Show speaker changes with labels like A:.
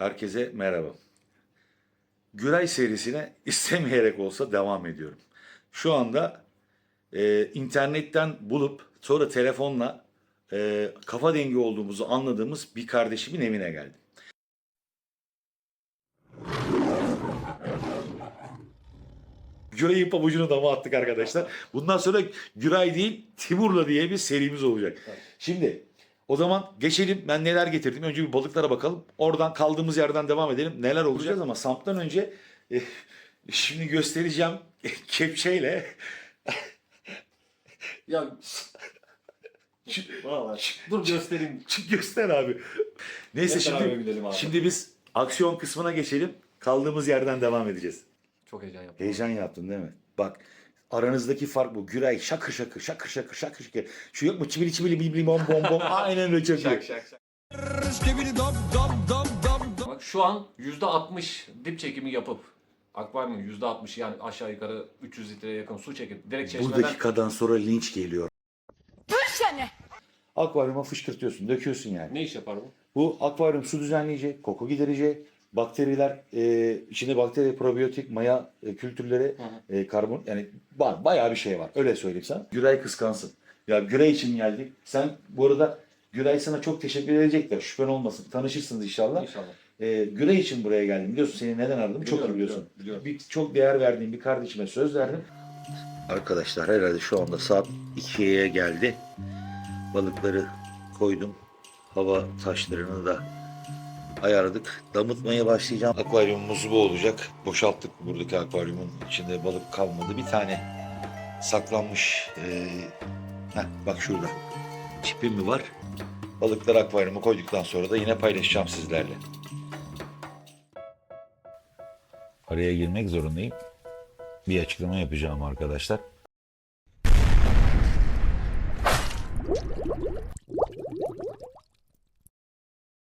A: Herkese merhaba. Güray serisine istemeyerek olsa devam ediyorum. Şu anda e, internetten bulup sonra telefonla e, kafa dengi olduğumuzu anladığımız bir kardeşimin evine geldim. Güray'ın pabucunu dama attık arkadaşlar. Bundan sonra Güray değil Timur'la diye bir serimiz olacak. Şimdi o zaman geçelim. Ben neler getirdim. Önce bir balıklara bakalım. Oradan kaldığımız yerden devam edelim. Neler olacak ama Samp'tan önce e, şimdi göstereceğim kepçeyle
B: Ya Valla. Dur göstereyim.
A: göster abi. Neyse
B: beraber
A: şimdi
B: abi.
A: şimdi biz aksiyon kısmına geçelim. Kaldığımız yerden devam edeceğiz.
B: Çok heyecan yaptım.
A: Heyecan yaptın değil mi? Bak aranızdaki fark bu. Güray şakır şakır şakır şakır şakır şakır. Şu yok mu çivili çivili bibli bom bom bom. Aynen öyle çok iyi.
B: Şak şak şak. Bak şu an %60 dip çekimi yapıp akvaryumun %60 yani aşağı yukarı 300 litreye yakın su çekip direkt
A: Bu
B: çeşmeden
A: dakikadan sonra linç geliyor.
C: seni.
A: Akvaryuma fışkırtıyorsun, döküyorsun yani.
B: ne iş yapar bu?
A: Bu akvaryum su düzenleyecek, koku giderici, bakteriler, e, içinde bakteri, probiyotik, maya e, kültürleri, e, karbon yani var bayağı bir şey var. Öyle söyleyeyim sana. Güray kıskansın. Ya Güray için geldik. Sen bu arada Güray sana çok teşekkür edecekler. Şüphen olmasın. Tanışırsınız inşallah.
B: İnşallah.
A: E, Güray için buraya geldim. Biliyorsun seni neden aradım? çok iyi
B: Biliyorum,
A: biliyorsun.
B: biliyorum,
A: Bir, çok değer verdiğim bir kardeşime söz verdim. Arkadaşlar herhalde şu anda saat 2'ye geldi. Balıkları koydum. Hava taşlarını da ayarladık. Damıtmaya başlayacağım. Akvaryumumuz bu olacak. Boşalttık buradaki akvaryumun içinde balık kalmadı. Bir tane saklanmış. Ee, heh, bak şurada. Çipi mi var? Balıkları akvaryuma koyduktan sonra da yine paylaşacağım sizlerle. Araya girmek zorundayım. Bir açıklama yapacağım arkadaşlar.